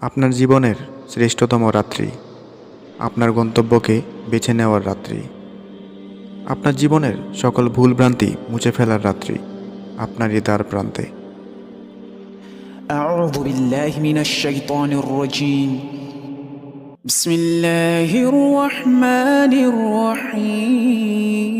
আপনার জীবনের শ্রেষ্ঠতম রাত্রি আপনার গন্তব্যকে বেছে নেওয়ার রাত্রি আপনার জীবনের সকল ভুলভ্রান্তি মুছে ফেলার রাত্রি আপনারই দ্বার প্রান্তে أعوذ بالله من الشيطان الرجيم بسم الله الرحمن الرحيم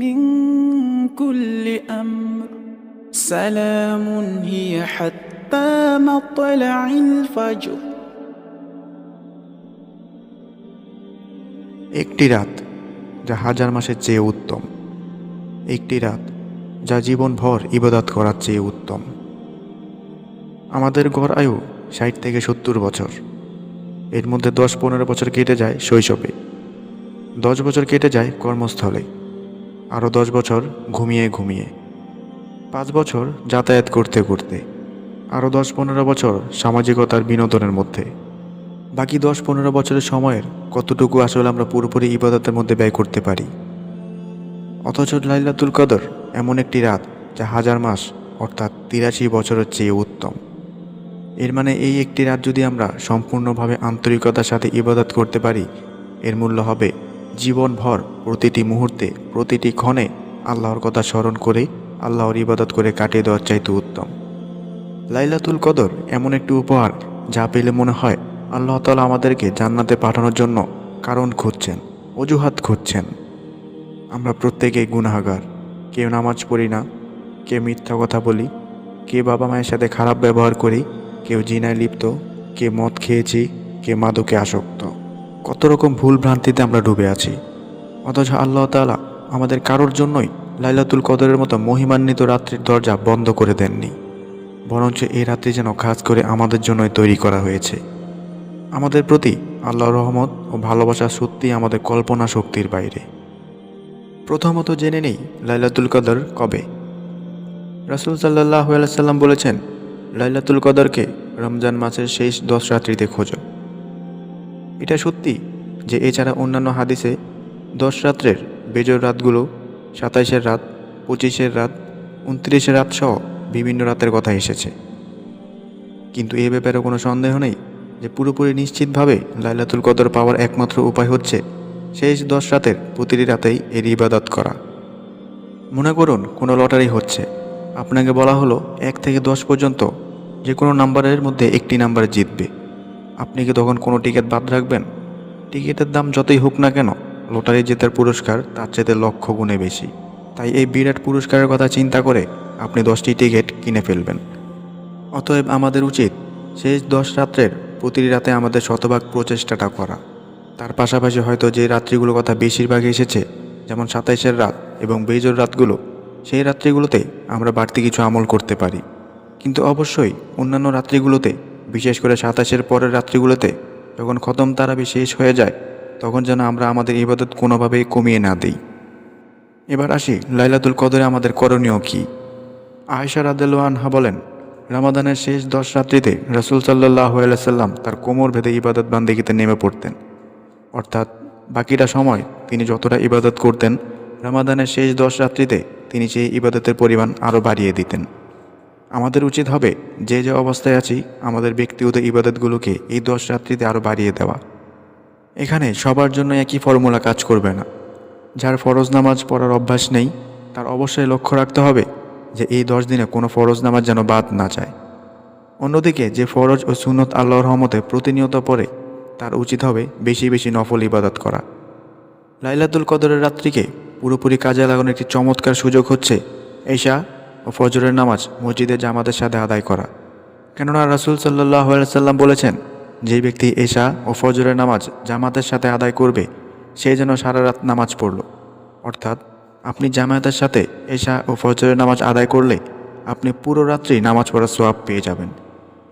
من كل أمر سلام هي حتى مطلع الفجر একটি রাত যা হাজার মাসের চেয়ে উত্তম একটি রাত যা জীবনভর ইবাদত করার চেয়ে উত্তম আমাদের গড় আয়ু ষাট থেকে সত্তর বছর এর মধ্যে দশ পনেরো বছর কেটে যায় শৈশবে দশ বছর কেটে যায় কর্মস্থলে আরও দশ বছর ঘুমিয়ে ঘুমিয়ে। পাঁচ বছর যাতায়াত করতে করতে আরও দশ পনেরো বছর সামাজিকতার বিনোদনের মধ্যে। বাকি দশ পনেরো বছরের সময়ের কতটুকু আসলে আমরা পুরোপুরি ইবাদতের মধ্যে ব্যয় করতে পারি? অথচ লাইলাতুল কদর এমন একটি রাত যা হাজার মাস, অর্থাৎ তিরাশি বছরের চেয়ে উত্তম। এর মানে এই একটি রাত যদি আমরা সম্পূর্ণভাবে আন্তরিকতার সাথে ইবাদত করতে পারি, এর মূল্য হবে জীবনভর প্রতিটি মুহূর্তে, প্রতিটি ক্ষণে আল্লাহর কথা স্মরণ করে, আল্লাহর ইবাদত করে কাটিয়ে দেওয়ার চাইতে উত্তম। লাইলাতুল কদর এমন একটি উপহার যা পেলে মনে হয় আল্লাহ তালা আমাদেরকে জান্নাতে পাঠানোর জন্য কারণ খুঁজছেন, অজুহাত খুঁজছেন। আমরা প্রত্যেকেই গুনাহগার। কেউ নামাজ পড়ি না, কেউ মিথ্যা কথা বলি কে বাবা মায়ের সাথে খারাপ ব্যবহার করি, কেউ জিনায় লিপ্ত কে মদ খেয়েছি কে মাদকে আসক্ত। কত রকম ভুল ভ্রান্তিতে আমরা ডুবে আছি। অথচ আল্লাহ তাআলা আমাদের কারোর জন্যই লাইলাতুল কদরের মতো মহিমান্বিত রাত্রির দরজা বন্ধ করে দেননি। বরঞ্চ এই রাত্রি যেন খাস করে আমাদের জন্যই তৈরি করা হয়েছে। আমাদের প্রতি আল্লাহর রহমত ও ভালোবাসা সত্যি আমাদের কল্পনা শক্তির বাইরে। প্রথমত জেনে নেই লাইলাতুল কদর কবে। রাসুল সাল্লাহ সাল্লাম বলেছেন, লাইলাতুল কদরকে রমজান মাসের শেষ দশ রাত্রিতে খোঁজো। এটা সত্যি যে এছাড়া অন্যান্য হাদিসে দশ রাত্রের বেজর রাতগুলো, সাতাইশের রাত, পঁচিশের রাত, উনত্রিশের রাত সহ বিভিন্ন রাতের কথা এসেছে। কিন্তু এ ব্যাপারে কোনো সন্দেহ নেই যে পুরোপুরি নিশ্চিতভাবে লাইলাতুল কদর পাওয়ার একমাত্র উপায় হচ্ছে শেষ দশ রাতের প্রতিটি রাতেই এর ইবাদত করা। মনে করুন, কোনো লটারি হচ্ছে। আপনাকে বলা হলো, এক থেকে দশ পর্যন্ত যে কোনো নাম্বারের মধ্যে একটি নাম্বার জিতবে। আপনি কি তখন কোনো টিকিট বাদ রাখবেন? টিকিটের দাম যতই হোক না কেন, লটারি জেতার পুরস্কার তার চেয়ে লক্ষ গুণে বেশি। তাই এই বিরাট পুরস্কারের কথা চিন্তা করে আপনি দশটি টিকিট কিনে ফেলবেন। অতএব আমাদের উচিত শেষ দশ রাত্রের প্রতিটি রাতে আমাদের শতভাগ প্রচেষ্টাটা করা। তার পাশাপাশি হয়তো যে রাত্রিগুলোর কথা বেশিরভাগ এসেছে, যেমন সাতাইশের রাত এবং বেজোর রাতগুলো, সেই রাত্রিগুলোতে আমরা বাড়তি কিছু আমল করতে পারি। কিন্তু অবশ্যই অন্যান্য রাত্রিগুলোতে বিশেষ করে সাতাশের পরের রাত্রিগুলোতে যখন খতম তারাবি শেষ হয়ে যায়, তখন যেন আমরা আমাদের ইবাদত কোনোভাবেই কমিয়ে না দিই। এবার আসি লাইলাতুল কদরে আমাদের করণীয় কী? আয়েশা রাদেল আনহা বলেন, রামাদানের শেষ দশ রাত্রিতে রসুল সাল্লাহ সাল্লাম তার কোমর ভেদে ইবাদত বান্দিগিতে নেমে পড়তেন। অর্থাৎ বাকিটা সময় তিনি যতটা ইবাদত করতেন, রামাদানের শেষ দশ রাত্রিতে তিনি সেই ইবাদতের পরিমাণ আরও বাড়িয়ে দিতেন। আমাদের উচিত হবে যে যে অবস্থায় আছি, আমাদের ব্যক্তিগত ইবাদতগুলোকে এই দশ রাত্রিতে আরও বাড়িয়ে দেওয়া। এখানে সবার জন্য একই ফর্মুলা কাজ করবে না। যার ফরজ নামাজ পড়ার অভ্যাস নেই, তার অবশ্যই লক্ষ্য রাখতে হবে যে এই দশ দিনে কোনো ফরজ নামাজ যেন বাদ না যায়। অন্যদিকে যে ফরজ ও সুনত আল্লাহর রহমতে প্রতিনিয়ত পড়ে, তার উচিত হবে বেশি বেশি নফল ইবাদত করা। লাইলাতুল কদরের রাত্রিকে পুরোপুরি কাজে লাগানোর একটি চমৎকার সুযোগ হচ্ছে এশা ও ফজরের নামাজ মসজিদে জামাতের সাথে আদায় করা। কেননা রাসুল সাল্লাহ সাল্লাম বলেছেন যে ব্যক্তি এশা ও ফজরের নামাজ জামাতের সাথে আদায় করবে, সে যেন সারা রাত নামাজ পড়ল। অর্থাৎ, আপনি জামায়াতের সাথে এশা ও ফজরের নামাজ আদায় করলে, আপনি পুরো রাত্রি নামাজ পড়ার সোয়াব পেয়ে যাবেন।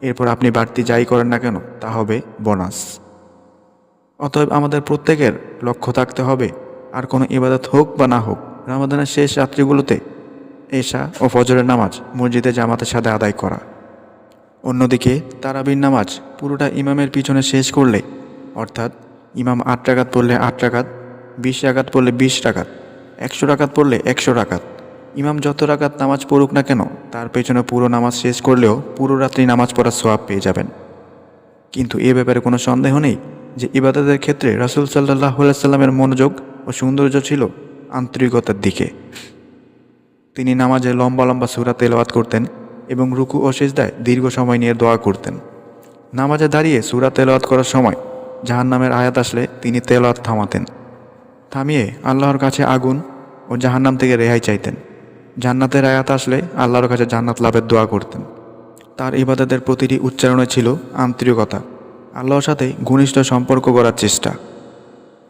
এরপর আপনি বাড়তি যাই করেন না কেন, তা হবে বোনাস। অতএব আমাদের প্রত্যেকের লক্ষ্য থাকতে হবে, আর কোনো ইবাদত হোক বা না হোক, রামাদানের শেষ রাত্রিগুলোতে এশা ও ফজরের নামাজ মসজিদে জামাতের সাথে আদায় করা। অন্যদিকে তারাবির নামাজ পুরোটা ইমামের পিছনে শেষ করলে, অর্থাৎ ইমাম আট টাকাত পড়লে আট টাকাত বিশ টাকাত পড়লে বিশ টাকাত একশো টাকাত পড়লে একশো টাকাত ইমাম যত রাকাত নামাজ পড়ুক না কেন, তার পেছনে পুরো নামাজ শেষ করলেও পুরো রাত্রি নামাজ পড়ার সোয়াব পেয়ে যাবেন। কিন্তু এ ব্যাপারে কোনো সন্দেহ নেই যে ইবাদতের ক্ষেত্রে রাসুল সাল্লাহ সাল্লামের মনোযোগ ও সৌন্দর্য ছিল আন্তরিকতার দিকে। তিনি নামাজে লম্বা লম্বা সুরা তেলাওয়াত করতেন এবং রুকু ও সেজদায় দীর্ঘ সময় নিয়ে দোয়া করতেন। নামাজে দাঁড়িয়ে সুরা তেলাওয়াত করার সময় জাহান্নামের আয়াত আসলে তিনি তেলাওয়াত থামাতেন। থামিয়ে আল্লাহর কাছে আগুন ও জাহান্নাম থেকে রেহাই চাইতেন। জান্নাতের আয়াত আসলে আল্লাহর কাছে জান্নাত লাভের দোয়া করতেন। তার ইবাদতের প্রতিটি উচ্চারণে ছিল আন্তরিকতা, আল্লাহর সাথে ঘনিষ্ঠ সম্পর্ক করার চেষ্টা।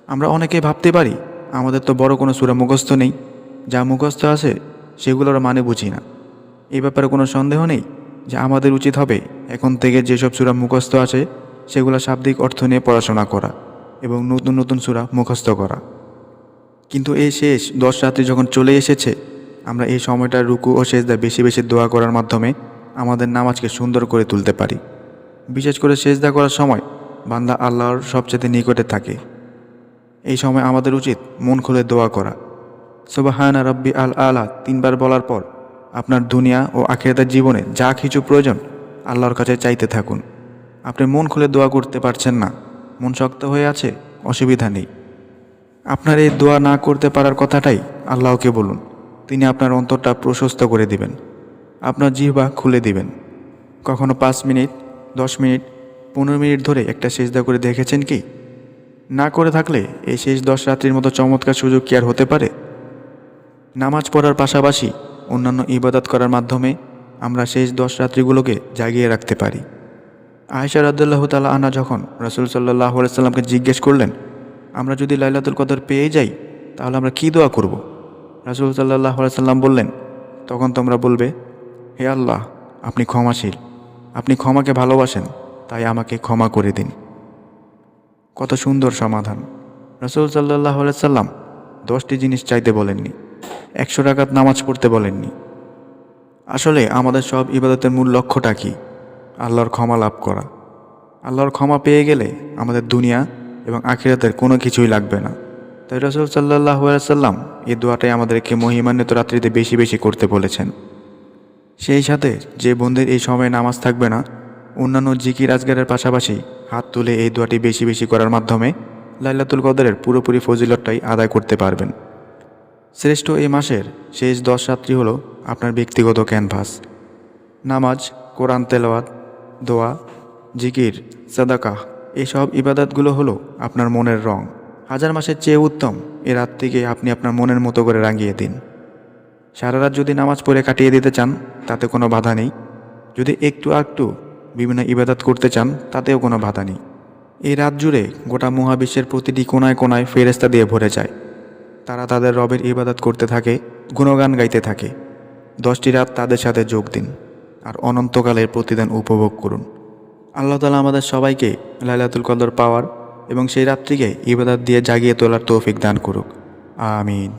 আমরা অনেকেই ভাবতে পারি, আমাদের তো বড় কোনো সুরা মুখস্থ নেই। যা মুখস্থ আছে সেগুলোর মানে বুঝি না। এই ব্যাপারে কোনো সন্দেহ নেই যে আমাদের উচিত হবে এখন থেকে যেসব সুরা মুখস্থ আছে, সেগুলো শাব্দিক অর্থ নিয়ে পড়াশোনা করা এবং নতুন নতুন সুরা মুখস্থ করা। কিন্তু এই শেষ দশ রাত্রি যখন চলে এসেছে, আমরা এই সময়টা রুকু ও সেজদা বেশি বেশি দোয়া করার মাধ্যমে আমাদের নামাজকে সুন্দর করে তুলতে পারি। বিশেষ করে সেজদা করার সময় বান্দা আল্লাহর সবচেয়ে নিকটে থাকে। এই সময় আমাদের উচিত মন খুলে দোয়া করা। সুবাহানা রব্বি আল আলা তিনবার বলার পর আপনার দুনিয়া ও আখিরাতের জীবনে যা কিছু প্রয়োজন আল্লাহর কাছে চাইতে থাকুন। আপনি মন খুলে দোয়া করতে পারছেন না। মন শক্ত হয়ে আছে, অসুবিধা নেই। আপনার এই দোয়া না করতে পারার কথাটাই আল্লাহকে বলুন। তিনি আপনার অন্তরটা প্রশস্ত করে দিবেন। আপনার জিহ্বা খুলে দিবেন। কখনো পাঁচ মিনিট, দশ মিনিট, পনেরো মিনিট ধরে একটা সেজদা করে দেখেছেন কি? না করে থাকলে এই শেষ দশ রাত্রির মতো চমৎকার সুযোগ কি আর হতে পারে? নামাজ পড়ার পাশাপাশি অন্যান্য ইবাদত করার মাধ্যমে আমরা শেষ দশ রাত্রিগুলোকে জাগিয়ে রাখতে পারি। আয়েশা রাদ্দাল্লাহ তালা আনা যখন রসুল সাল্লাহ সাল্লামকে জিজ্ঞেস করলেন, আমরা যদি লাইলাতুল কদর পেয়ে যাই, তাহলে আমরা কী দোয়া করব? রাসুল সাল্লাহ সাল্লাম বললেন, তখন তোমরা বলবে, হে আল্লাহ, আপনি ক্ষমাশীল। আপনি ক্ষমাকে ভালোবাসেন, তাই আমাকে ক্ষমা করে দিন। কত সুন্দর সমাধান। রসুল সাল্লাহ সাল্লাম দশটি জিনিস চাইতে বলেননি। একশো টাকাত নামাজ পড়তে বলেননি। আসলে আমাদের সব ইবাদতের মূল লক্ষ্যটা কি? আল্লাহর ক্ষমা লাভ করা। আল্লাহর ক্ষমা পেয়ে গেলে আমাদের দুনিয়া এবং আখিরাতের কোনো কিছুই লাগবে না। তাই রসুল সাল্লাহ সাল্লাম এই দোয়াটাই আমাদেরকে মহিমান্বিত রাত্রিতে বেশি বেশি করতে বলেছেন। সেই সাথে যে বন্ধের এই সময়ে নামাজ থাকবে না, অন্যান্য জিকির আজগারের পাশাপাশি হাত তুলে এই দোয়াটি বেশি বেশি করার মাধ্যমে লাইলাতুল কদরের পুরোপুরি ফজিলতটাই আদায় করতে পারবেন। শ্রেষ্ঠ এই মাসের শেষ দশ রাত্রি হলো আপনার ব্যক্তিগত ক্যানভাস। নামাজ, কোরআন তেলাওয়াত, দোয়া, জিকির, সাদাকাহ এইসব ইবাদতগুলো হলো আপনার মনের রং। হাজার মাসের চেয়ে উত্তম এ রাতটিকে আপনি আপনার মনের মতো করে রাঙিয়ে দিন। সারা রাত যদি নামাজ পড়ে কাটিয়ে দিতে চান, তাতে কোনো বাধা নেই। যদি একটু একটু বিভিন্ন ইবাদত করতে চান, তাতেও কোনো বাধা নেই। এই রাত জুড়ে গোটা মহাবিশ্বের প্রতিটি কোনায় কোনায় ফেরেস্তা দিয়ে ভরে যায়। তারা তাদের রবের ইবাদত করতে থাকে, গুণগান গাইতে থাকে। দশটি রাত তাদের সাথে যোগ দিন আর অনন্তকালের প্রতিদান উপভোগ করুন। আল্লাহ তালা আমাদের সবাইকে লাইলাতুল কদর পাওয়ার এবং সেই রাত্রিকে ইবাদত দিয়ে জাগিয়ে তোলার তৌফিক দান করুক। আমিন।